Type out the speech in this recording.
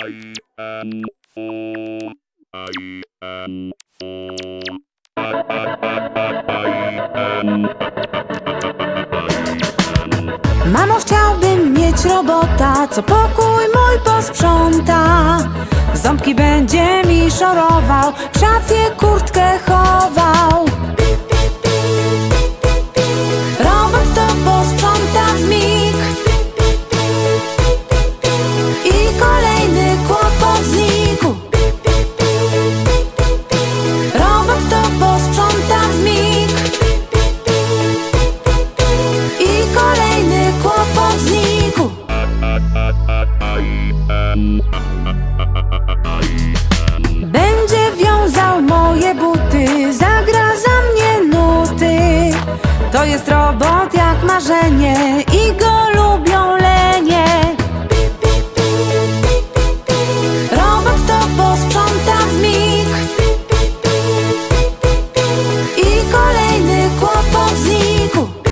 Mamo, chciałbym mieć robota, co pokój mój posprząta. Ząbki będzie mi szorował, Będzie wiązał moje buty, zagra za mnie nuty. To jest robot jak marzenie,